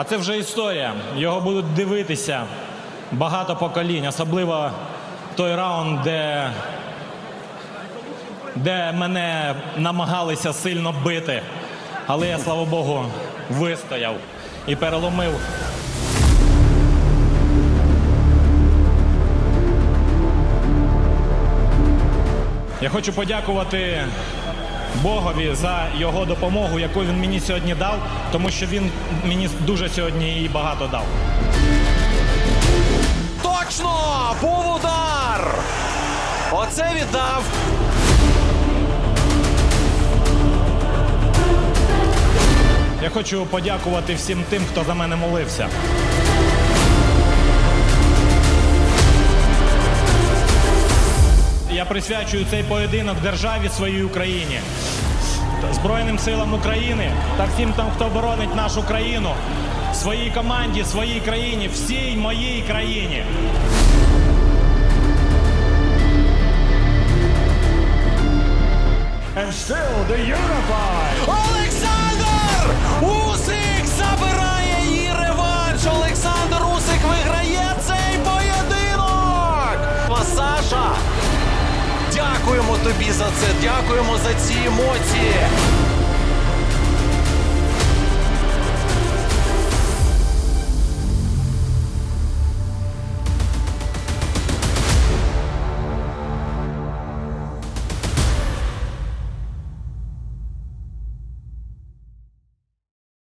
А це вже історія. Його будуть дивитися багато поколінь, особливо той раунд, де, де мене намагалися сильно бити. Але я, слава Богу, вистояв і переломив Я хочу подякувати Богові за його допомогу, яку він мені сьогодні дав, тому що він мені дуже сьогодні її багато дав. Точно! Був удар! Оце віддав. Я хочу подякувати всім тим, хто за мене молився. Я присвячую цей поєдинок державі своїй Україні, Збройним силам України та всім там, хто боронить нашу країну, своїй команді, своїй країні, всій моїй країні. And still the unified дякуємо тобі за це. Дякуємо за ці емоції.